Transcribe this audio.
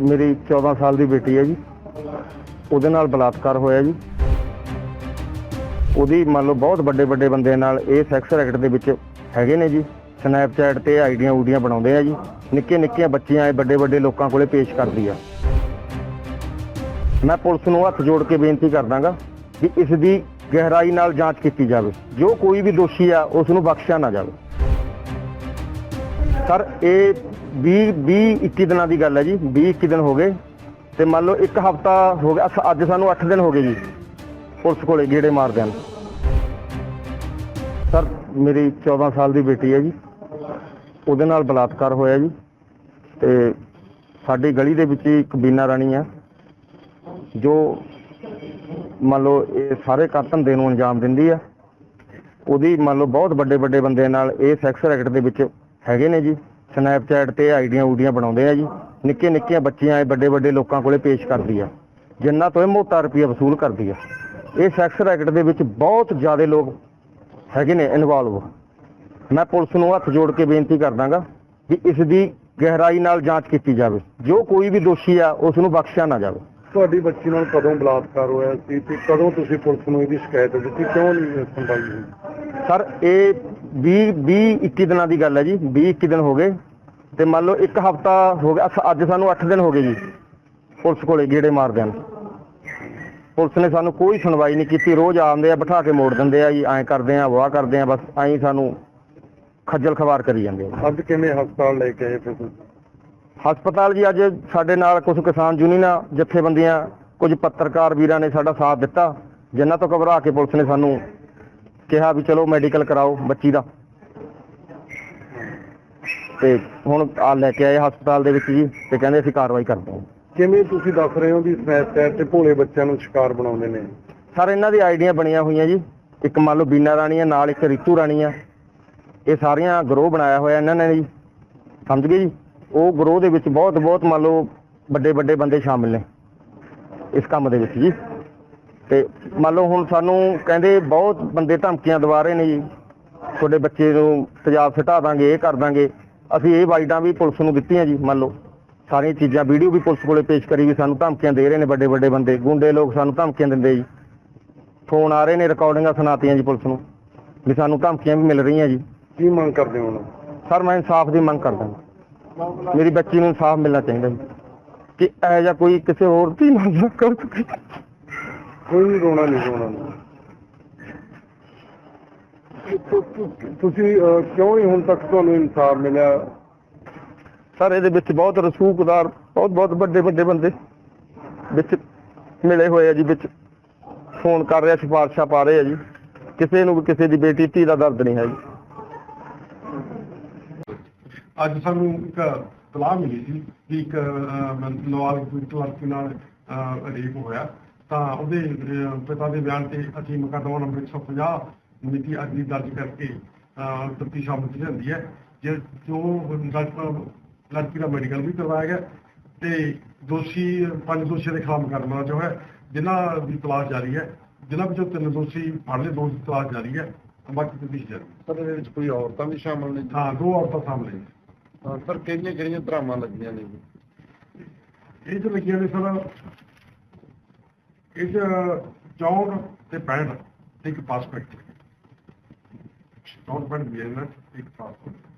ਮੇਰੀ 14 ਸਾਲ ਦੀ ਬੇਟੀ ਹੈ ਜੀ। ਉਹਦੇ ਨਾਲ ਬਲਾਤਕਾਰ ਹੋਇਆ ਜੀ। ਉਹਦੀ ਮੰਨ ਲਓ ਬਹੁਤ ਵੱਡੇ ਵੱਡੇ ਬੰਦਿਆਂ ਨਾਲ ਇਹ ਸੈਕਸ ਰੈਕਟ ਦੇ ਵਿੱਚ ਹੈਗੇ ਨੇ ਜੀ। ਸਨੈਪਚੈਟ ਤੇ ਆਈਡੀਆਂ ਊਡੀਆਂ ਬਣਾਉਂਦੇ ਆ ਜੀ। ਨਿੱਕੇ ਨਿੱਕੀਆਂ ਬੱਚੀਆਂ ਇਹ ਵੱਡੇ ਵੱਡੇ ਲੋਕਾਂ ਕੋਲੇ ਪੇਸ਼ ਕਰਦੀ ਆ। ਮੈਂ ਪੁਲਿਸ ਨੂੰ ਹੱਥ ਜੋੜ ਕੇ ਬੇਨਤੀ ਕਰਦਾਗਾ ਕਿ ਇਸ ਦੀ ਗਹਿਰਾਈ ਨਾਲ ਜਾਂਚ ਕੀਤੀ ਜਾਵੇ। ਜੋ ਕੋਈ ਵੀ ਦੋਸ਼ੀ ਆ, ਉਸ ਨੂੰ ਬਖਸ਼ਿਆ ਨਾ ਜਾਵੇ। ਸਰ, ਇਹ 20 20 21 ਦਿਨਾਂ ਦੀ ਗੱਲ ਹੈ ਜੀ। 20 21 ਦਿਨ ਹੋ ਗਏ ਤੇ ਮੰਨ ਲਓ ਇੱਕ ਹਫਤਾ ਹੋ ਗਿਆ। ਅਸ- ਅੱਜ ਸਾਨੂੰ 8 ਦਿਨ ਹੋ ਗਏ ਜੀ ਪੁਲਿਸ ਕੋਲੇ ਗੇੜੇ ਮਾਰਦਿਆਂ ਨੂੰ। ਸਰ, ਮੇਰੀ 14 ਸਾਲ ਦੀ ਬੇਟੀ ਹੈ ਜੀ। ਉਹਦੇ ਨਾਲ ਬਲਾਤਕਾਰ ਹੋਇਆ ਜੀ ਤੇ ਸਾਡੀ ਗਲੀ ਦੇ ਵਿੱਚ ਹੀ ਇੱਕ ਬੀਨਾ ਰਾਣੀ ਆ ਜੋ ਮੰਨ ਲਓ ਇਹ ਸਾਰੇ ਕੰਮ ਧੰਦੇ ਨੂੰ ਅੰਜਾਮ ਦਿੰਦੀ ਆ ਉਹਦੀ ਮੰਨ ਲਓ ਬਹੁਤ ਵੱਡੇ ਵੱਡੇ ਬੰਦਿਆਂ ਨਾਲ ਇਹ ਸੈਕਸ ਰੈਕਟ ਦੇ ਵਿੱਚ ਹੈਗੇ ਨੇ ਜੀ। ਸਨੈਪਚੈਟ ਤੇ ਆਈਡੀਆਂ ਊਡੀਆਂ ਬਣਾਉਂਦੇ ਆ ਜੀ। ਨਿੱਕੇ ਨਿੱਕੀਆਂ ਬੱਚੀਆਂ ਇਹ ਵੱਡੇ ਵੱਡੇ ਲੋਕਾਂ ਕੋਲੇ ਪੇਸ਼ ਕਰਦੀ ਆ। ਜਿੰਨਾ ਤੋਂ ਇਹ ਮੋਟਾ ਰੁਪਈਆ ਵਸੂਲ ਕਰਦੀ ਆ। ਇਹ ਸੈਕਸ ਰੈਕਟ ਦੇ ਵਿੱਚ ਬਹੁਤ ਜ਼ਿਆਦਾ ਲੋਕ ਹੈਗੇ ਨੇ ਇਨਵੋਲਵ ਮੈਂ ਪੁਲਿਸ ਨੂੰ ਹੱਥ ਜੋੜ ਕੇ ਬੇਨਤੀ ਕਰਦਾਗਾ ਕਿ ਇਸ ਦੀ ਗਹਿਰਾਈ ਨਾਲ ਜਾਂਚ ਕੀਤੀ ਜਾਵੇ। ਜੋ ਕੋਈ ਵੀ ਦੋਸ਼ੀ ਆ ਉਸ ਨੂੰ ਬਖਸ਼ਿਆ ਨਾ ਜਾਵੇ। ਤੁਹਾਡੀ ਬੱਚੀ ਨਾਲ ਕਦੋਂ ਬਲਾਤਕਾਰ ਹੋਇਆ ਸੀ ਤੇ ਕਦੋਂ ਤੁਸੀਂ ਪੁਲਿਸ ਨੂੰ ਇਹਦੀ ਸ਼ਿਕਾਇਤ ਦਿੱਤੀ? ਕਿਉਂ ਨਹੀਂ ਸੁਣਵਾਈ ਹੋਈ ਸਰ ਇਹ 20 20 21 ਦਿਨਾਂ ਦੀ ਗੱਲ ਹੈ ਜੀ। 20 21 ਦਿਨ ਹੋ ਗਏ। ਤੇ ਮੰਨ ਲਓ ਇੱਕ ਹਫਤਾ ਹੋ ਗਿਆ ਅਸ- ਅੱਜ ਸਾਨੂੰ 8 ਦਿਨ ਹੋ ਗਏ ਜੀ ਪੁਲਿਸ ਕੋਲੇ ਗੇੜੇ ਮਾਰਦਿਆਂ ਨੂੰ। ਪੁਲਿਸ ਨੇ ਸਾਨੂੰ ਕੋਈ ਸੁਣਵਾਈ ਨਹੀਂ ਕੀਤੀ ਰੋਜ਼ ਆਉਂਦੇ ਆ ਬਿਠਾ ਕੇ ਮੋੜ ਦਿੰਦੇ ਆ ਜੀ ਐਂ ਕਰਦੇ ਆ ਵਾਹ ਕਰਦੇ ਆ ਬਸ ਐਂ ਸਾਨੂੰ ਖੱਜਲ ਖਵਾਰ ਕਰੀ ਜਾਂਦੇ ਆ। ਅੱਜ ਕਿਵੇਂ ਹਸਪਤਾਲ ਲੈ ਕੇ ਆਏ ਫਿਰ ਤੁਸੀਂ? ਹਸਪਤਾਲ ਜੀ ਅੱਜ ਸਾਡੇ ਨਾਲ ਕੁਝ ਕਿਸਾਨ ਯੂਨੀਅਨਾਂ ਜਥੇਬੰਦੀਆਂ ਕੁਝ ਪੱਤਰਕਾਰ ਵੀਰਾਂ ਨੇ ਸਾਡਾ ਸਾਥ ਦਿੱਤਾ ਜਿਨ੍ਹਾਂ ਤੋਂ ਘਬਰਾ ਕੇ ਪੁਲਿਸ ਨੇ ਸਾਨੂੰ ਕਿਹਾ ਵੀ ਚਲੋ ਮੈਡੀਕਲ ਕਰਾਓ ਬੱਚੀ ਦਾ। ਤੇ ਹੁਣ ਆ ਲੈ ਕੇ ਆਏ ਹਸਪਤਾਲ ਦੇ ਵਿੱਚ ਜੀ ਤੇ ਕਹਿੰਦੇ ਅਸੀਂ ਕਾਰਵਾਈ ਕਰਦੇ ਹਾਂ। ਕਿਵੇਂ ਤੁਸੀਂ ਦੱਸ ਰਹੇ ਹੋ ਵੀ ਸਨੈਪਚੈਟ ਤੇ ਭੋਲੇ ਬੱਚਿਆਂ ਨੂੰ ਸ਼ਿਕਾਰ ਬਣਾਉਂਦੇ ਨੇ? ਸਰ ਇਹਨਾਂ ਦੀ ਆਈਡੀਆਂ ਬਣੀਆਂ ਹੋਈਆਂ ਜੀ। ਇੱਕ ਮੰਨ ਲਓ ਬੀਨਾ ਰਾਣੀ ਆ ਨਾਲ ਇੱਕ ਰਿਤੂ ਰਾਣੀ ਆ। ਇਹ ਸਾਰੀਆਂ ਗਰੋਹ ਬਣਾਇਆ ਹੋਇਆ ਇਹਨਾਂ ਨੇ ਜੀ। ਸਮਝ ਗਏ ਜੀ? ਉਹ ਗਰੋਹ ਦੇ ਵਿੱਚ ਬਹੁਤ ਬਹੁਤ ਮੰਨ ਲਓ ਵੱਡੇ ਵੱਡੇ ਬੰਦੇ ਸ਼ਾਮਿਲ ਨੇ ਇਸ ਕੰਮ ਦੇ ਵਿੱਚ ਜੀ। ਤੇ ਮੰਨ ਲਓ ਹੁਣ ਸਾਨੂੰ ਕਹਿੰਦੇ ਬਹੁਤ ਬੰਦੇ ਧਮਕੀਆਂ ਦਵਾ ਰਹੇ ਨੇ ਜੀ। ਤੁਹਾਡੇ ਬੱਚੇ ਨੂੰ ਤੇਜ਼ਾਬ ਸਟਾ ਦਾਂਗੇ ਇਹ ਕਰ ਦਾਂਗੇ। ਅਸੀਂ ਇਹ ਵਾਈਡਾਂ ਵੀ ਪੁਲਿਸ ਨੂੰ ਦਿੱਤੀਆਂ ਜੀ ਮੰਨ ਲਓ। ਸਾਰੀਆਂ ਚੀਜ਼ਾਂ ਵੀਡੀਓ ਵੀ ਪੁਲਿਸ ਕੋਲੇ ਪੇਸ਼ ਕਰੀ ਵੀ ਸਾਨੂੰ ਧਮਕੀਆਂ ਦੇ ਰਹੇ ਨੇ ਵੱਡੇ ਵੱਡੇ ਬੰਦੇ। ਗੁੰਡੇ ਲੋਕ ਸਾਨੂੰ ਧਮਕੀਆਂ ਦਿੰਦੇ ਜੀ। ਫੋਨ ਆ ਰਹੇ ਨੇ ਰਿਕਾਰਡਿੰਗਾਂ ਸੁਣਾਤੀਆਂ ਜੀ ਪੁਲਿਸ ਨੂੰ ਵੀ ਸਾਨੂੰ ਧਮਕੀਆਂ ਵੀ ਮਿਲ ਰਹੀਆਂ ਜੀ। ਕੀ ਮੰਗ ਕਰਦੇ ਹੋ ਸਰ ਮੈਂ ਇਨਸਾਫ ਦੀ ਮੰਗ ਕਰਦਾ ਮੇਰੀ ਬੱਚੀ ਨੂੰ ਇਨਸਾਫ ਮਿਲਣਾ ਚਾਹੀਦਾ ਜੀ। ਕਿ ਇਹੋ ਜਿਹਾ ਕੋਈ ਕਿਸੇ ਹੋਰ ਦੀ ਨਾ ਕਰ। ਕੋਈ ਰੋਣਾ ਨਹੀਂ ਰੋਣਾ ਨਹੀਂ ਤੁਸੀਂ ਕਿਉਂ ਨਹੀਂ ਹੁਣ ਤੱਕ ਤੁਹਾਨੂੰ ਇਨਸਾਫ ਮਿਲਿਆ ਸਰ ਇਹਦੇ ਵਿੱਚ ਬਹੁਤ ਰਸੂਖਦਾਰ ਬਹੁਤ ਬਹੁਤ ਵੱਡੇ ਵੱਡੇ ਬੰਦੇ ਵਿੱਚ ਮਿਲੇ ਹੋਏ ਆ ਜੀ ਵਿੱਚ ਫੋਨ ਕਰ ਰਿਹਾ ਸਿਫਾਰਸ਼ਾਂ ਪਾ ਰਹੇ ਆ ਜੀ ਕਿਸੇ ਨੂੰ ਵੀ ਕਿਸੇ ਦੀ ਬੇਟੀ ਧੀ ਦਾ ਦਰਦ ਨਹੀਂ ਹੈ ਜੀ ਅੱਜ ਸਾਨੂੰ ਇੱਕ ਤਲਾਹ ਮਿਲੀ ਸੀ ਕਿ ਇੱਕ ਨਵਾਜ਼ ਲੜਕੀ ਨਾਲ ਅਹ, ਰੇਪ ਹੋਇਆ ਤਾਂ ਉਹਦੇ ਪਿਤਾ ਦੇ ਬਿਆਨ ਤੇ ਅਸੀਂ ਮੁਕੱਦਮਾ ਨੰਬਰ 150 ਮਿਤੀ ਦੀ ਦਰਜ ਕਰਕੇ ਤਫਤੀਸ਼ ਆਮਦ ਕੀਤੀ ਜਾਂਦੀ ਹੈ ਜੇ ਜੋ ਲੜਕਾ- ਲੜਕੀ ਦਾ ਮੈਡੀਕਲ ਵੀ ਕਰਵਾਇਆ ਗਿਆ ਤੇ ਦੋਸ਼ੀ ਪੰਜ ਦੋਸ਼ੀਆਂ ਦੇ ਖਿਲਾਫ ਮੁਕੱਦਮਾ ਜੋ ਹੈ ਜਿਨ੍ਹਾਂ ਦੀ ਤਲਾਸ਼ ਜਾਰੀ ਹੈ ਜਿਨ੍ਹਾਂ ਵਿੱਚੋਂ ਤਿੰਨ ਦੋਸ਼ੀ ਫੜ ਲਏ ਦੋ ਦੀ ਤਲਾਸ਼ ਜਾਰੀ ਹੈ ਬਾਕੀ ਤਫਤੀਸ਼ ਜਾਰੀ। ਸਰ ਇਹਦੇ ਵਿੱਚ ਕੋਈ ਔਰਤਾਂ ਵੀ ਸ਼ਾਮਲ ਨੇ? ਹਾਂ ਦੋ ਔਰਤਾਂ ਸਾਹਮਣੇ ਸਰ ਕਿਹੜੀਆਂ ਕਿਹੜੀਆਂ ਧਰਾਵਾਂ ਲੱਗੀਆਂ ਨੇ? ਇਹ ਚ ਲੱਗੀਆਂ ਨੇ ਸਰ ਇਹ ਚ 64 ਤੇ 65 ਤੇ ਇੱਕ ਪਾਸਪੋਰਟ 64 65 ਵੀ ਹੈ ਨਾ ਇੱਕ ਪਾਸਪੋਰਟ